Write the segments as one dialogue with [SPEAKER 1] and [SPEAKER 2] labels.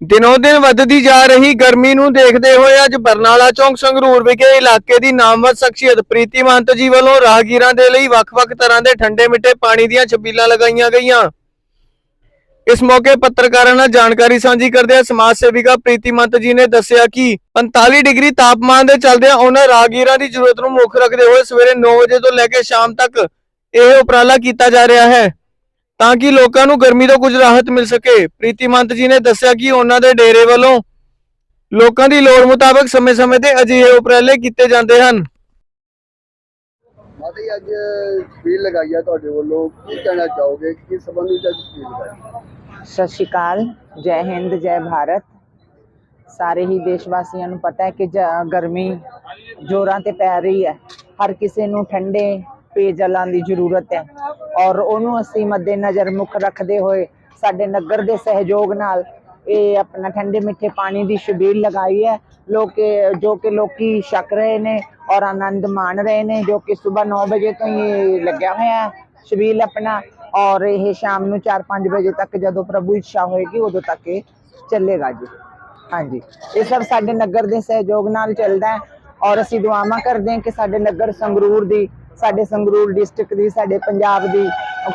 [SPEAKER 1] ਦਿਨੋ ਦਿਨ ਵੱਧਦੀ ਜਾ ਰਹੀ ਗਰਮੀ ਨੂੰ ਦੇਖਦੇ ਹੋਏ ਅੱਜ ਬਰਨਾਲਾ ਚੌਂਕ ਸੰਗਰੂਰ ਵਿਖੇ ਇਲਾਕੇ ਦੀ ਨਾਮਵਰ ਸ਼ਖਸੀਅਤ ਪ੍ਰੀਤੀ ਮੰਤ ਜੀ ਵੱਲੋਂ ਰਾਹਗੀਰਾਂ ਦੇ ਲਈ ਵੱਖ-ਵੱਖ ਤਰ੍ਹਾਂ ਦੇ ਠੰਡੇ ਮਿੱਠੇ ਪਾਣੀ ਦੀਆਂ ਛਬੀਲਾਂ ਲਗਾਈਆਂ ਗਈਆਂ। ਇਸ ਮੌਕੇ ਪੱਤਰਕਾਰਾਂ ਨਾਲ ਜਾਣਕਾਰੀ ਸਾਂਝੀ ਕਰਦਿਆਂ ਸਮਾਜ ਸੇਵਿਕਾ ਪ੍ਰੀਤੀ ਮੰਤ ਜੀ ਨੇ ਦੱਸਿਆ ਕਿ 45 ਡਿਗਰੀ ਤਾਪਮਾਨ ਦੇ ਚੱਲਦਿਆਂ ਉਹਨਾਂ ਰਾਹਗੀਰਾਂ ਦੀ ਜ਼ਰੂਰਤ ਨੂੰ ਮੁੱਖ ਰੱਖਦੇ ਹੋਏ ਸਵੇਰੇ 9 ਵਜੇ ਤੋਂ ਲੈ ਕੇ ਸ਼ਾਮ ਤੱਕ ਇਹ ਉਪਰਾਲਾ ਕੀਤਾ ਜਾ ਰਿਹਾ ਹੈ। ਤਾਂ ਕਿ ਲੋਕਾਂ ਨੂੰ ਗਰਮੀ ਤੋਂ ਕੁਝ ਰਾਹਤ ਮਿਲ ਸਕੇ। ਪ੍ਰੀਤੀ ਮੰਤ ਜੀ ਨੇ ਦੱਸਿਆ ਕਿ ਉਹਨਾਂ ਦੇ ਡੇਰੇ ਵੱਲੋਂ ਲੋਕਾਂ ਦੀ ਲੋੜ ਮੁਤਾਬਕ ਸਮੇਂ-ਸਮੇਂ ਤੇ ਅਜਿਹੇ ਉਪਰਾਲੇ ਕੀਤੇ ਜਾਂਦੇ ਹਨ।
[SPEAKER 2] ਮਾਤਾ ਜੀ ਅੱਜ ਸਪੀਲ ਲਗਾਈ ਆ ਤੁਹਾਡੇ ਵੱਲੋਂ। ਕੀ ਕਹਿਣਾ ਚਾਹੋਗੇ? ਕਿ ਸੰਬੰਧ ਵਿੱਚ ਅੱਜ ਸਪੀਲ ਲਗਾਈ?
[SPEAKER 3] ਸਤਿ ਸ਼੍ਰੀ ਅਕਾਲ। ਜੈ ਹਿੰਦ ਜੈ ਭਾਰਤ। ਸਾਰੇ ਹੀ ਦੇਸ਼ਵਾਸੀਆਂ ਨੂੰ ਪਤਾ ਹੈ ਕਿ ਗਰਮੀ ਜੋਰਾਂ ਤੇ ਪੈ ਰਹੀ ਹੈ। ਹਰ ਕਿਸੇ ਨੂੰ ਠੰਡੇ ਪੇਜਲਾਂ ਦੀ ਜ਼ਰੂਰਤ ਹੈ। ਔਰ ਉਹਨੂੰ ਅਸੀਂ ਮੱਦੇਨਜ਼ਰ ਮੁੱਖ ਰੱਖਦੇ ਹੋਏ ਸਾਡੇ ਨਗਰ ਦੇ ਸਹਿਯੋਗ ਨਾਲ ਇਹ ਆਪਣਾ ਠੰਡੇ ਮਿੱਠੇ ਪਾਣੀ ਦੀ ਸ਼ਬੀਲ ਲਗਾਈ ਹੈ। ਲੋਕ, ਜੋ ਕਿ ਲੋਕੀ ਛਕ ਰਹੇ ਨੇ ਔਰ ਆਨੰਦ ਮਾਣ ਰਹੇ ਨੇ, ਜੋ ਕਿ ਸਵੇਰ 9 ਵਜੇ ਤੋਂ ਹੀ ਲੱਗਿਆ ਹੋਇਆ ਹੈ ਛਬੀਲ ਆਪਣਾ। ਔਰ ਇਹ ਸ਼ਾਮ ਨੂੰ 4-5 ਵਜੇ ਤੱਕ ਜਦੋਂ ਪ੍ਰਭੂ ਇੱਛਾ ਹੋਏਗੀ, ਉਦੋਂ ਤੱਕ ਇਹ ਚੱਲੇਗਾ ਜੀ। ਹਾਂਜੀ। ਇਹ ਸਭ ਸਾਡੇ ਨਗਰ ਦੇ ਸਹਿਯੋਗ ਨਾਲ ਚੱਲਦਾ ਹੈ। ਔਰ ਅਸੀਂ ਦੁਆਵਾਂ ਕਰਦੇ ਹਾਂ ਕਿ ਸਾਡੇ ਨਗਰ ਸੰਗਰੂਰ ਦੀ ਸਾਡੇ ਸੰਗਰੂਰ ਡਿਸਟ੍ਰਿਕਟ ਦੀ ਸਾਡੇ ਪੰਜਾਬ ਦੀ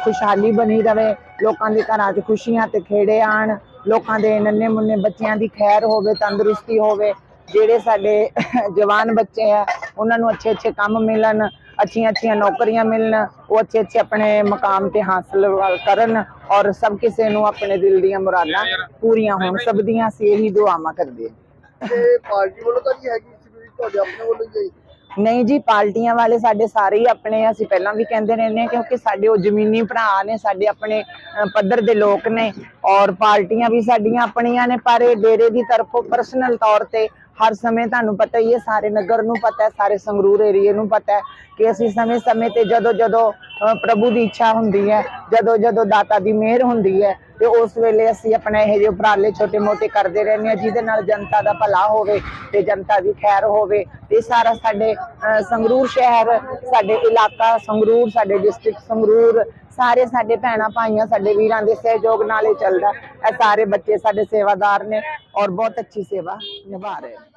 [SPEAKER 3] ਖੁਸ਼ਹਾਲੀ ਬਣੀ ਰਵੇ ਲੋਕਾਂ ਦੇ ਘਰਾਂ 'ਚ ਖੁਸ਼ੀਆਂ ਤੇ ਖੇੜੇ ਆਣ ਲੋਕਾਂ ਦੇ ਨੰਨੇ ਮੁੰਨੇ ਬੱਚਿਆਂ ਦੀ ਖੈਰ ਹੋਵੇ ਤੰਦਰੁਸਤੀ ਹੋਵੇ ਜਿਹੜੇ ਸਾਡੇ ਜਵਾਨ ਬੱਚੇ ਆ ਉਹਨਾਂ ਨੂੰ ਅੱਛੇ ਅੱਛੇ ਕੰਮ ਮਿਲਣ ਅੱਛੀਆਂ ਅੱਛੀਆਂ ਨੌਕਰੀਆਂ ਮਿਲਣ ਉਹ ਅੱਛੇ ਅੱਛੇ ਆਪਣੇ ਮਕਾਮ ਤੇ ਹਾਸਲ ਕਰਨ ਔਰ ਸਭ ਕਿਸੇ ਨੂੰ ਆਪਣੇ ਦਿਲ ਦੀਆਂ ਮੁਰਾਦਾਂ ਪੂਰੀਆਂ ਹੋਣ ਸਭ ਦੀਆਂ ਅਸੀਂ ਇਹੀ ਦੁਆਵਾਂ ਕਰਦੇ ਹਾਂ।
[SPEAKER 2] ਤੇ ਪਾਰਟੀ ਵੱਲੋਂ ਤਾਂ ਨਹੀਂ ਹੈਗੀ ਤੁਹਾਡੇ ਆਪਣੇ ਵੱਲੋਂ ਹੀ ਹੈ
[SPEAKER 3] ਨਹੀਂ ਜੀ ਪਾਰਟੀਆਂ ਵਾਲੇ ਸਾਡੇ ਸਾਰੇ ਹੀ ਆਪਣੇ, ਅਸੀਂ ਪਹਿਲਾਂ ਵੀ ਕਹਿੰਦੇ ਰਹਿੰਦੇ ਹਾਂ ਕਿਉਂਕਿ ਸਾਡੇ ਉਹ ਜ਼ਮੀਨੀ ਭਰਾ ਨੇ, ਸਾਡੇ ਆਪਣੇ ਪੱਧਰ ਦੇ ਲੋਕ ਨੇ ਔਰ ਪਾਰਟੀਆਂ ਵੀ ਸਾਡੀਆਂ ਆਪਣੀਆਂ ਨੇ, ਪਰ ਇਹ ਡੇਰੇ ਦੀ ਤਰਫੋਂ ਪਰਸਨਲ ਤੌਰ ਤੇ ਹਰ ਸਮੇਂ ਤੁਹਾਨੂੰ ਪਤਾ ਹੀ ਹੈ, ਸਾਰੇ ਨਗਰ ਨੂੰ ਪਤਾ ਹੈ, ਸਾਰੇ ਸੰਗਰੂਰ ਏਰੀਏ ਨੂੰ ਪਤਾ ਹੈ ਕਿ ਅਸੀਂ ਸਮੇਂ-ਸਮੇਂ ਤੇ ਜਦੋਂ ਜਦੋਂ ਪ੍ਰਭੂ ਦੀ ਇੱਛਾ ਹੁੰਦੀ ਹੈ ਜਦੋਂ ਜਦੋਂ ਦਾਤਾ ਦੀ ਮਿਹਰ ਹੁੰਦੀ ਹੈ ਤੇ ਉਸ ਵੇਲੇ ਅਸੀਂ ਆਪਣੇ ਇਹ ਜਿਹੇ ਉਪਰਾਲੇ ਛੋਟੇ-ਮੋਟੇ ਕਰਦੇ ਰਹਿੰਦੇ ਹਾਂ, ਜਿਹਦੇ ਨਾਲ ਜਨਤਾ ਦਾ ਭਲਾ ਹੋਵੇ ਤੇ ਜਨਤਾ ਦੀ ਖੈਰ ਹੋਵੇ। ਇਹ ਸਾਰਾ ਸਾਡੇ ਸੰਗਰੂਰ ਸ਼ਹਿਰ, ਸਾਡੇ ਇਲਾਕਾ ਸੰਗਰੂਰ, ਸਾਡੇ ਡਿਸਟ੍ਰਿਕਟ ਸੰਗਰੂਰ, ਸਾਰੇ ਸਾਡੇ ਭੈਣਾਂ ਭਾਈਆਂ, ਸਾਡੇ ਵੀਰਾਂ ਦੇ ਸਹਿਯੋਗ ਨਾਲ ਹੀ ਚੱਲਦਾ। ਇਹ ਸਾਰੇ ਬੱਚੇ ਸਾਡੇ ਸੇਵਾਦਾਰ ਨੇ ਔਰ ਬਹੁਤ ਅੱਛੀ ਸੇਵਾ ਨਿਭਾ ਰਹੇ ਨੇ।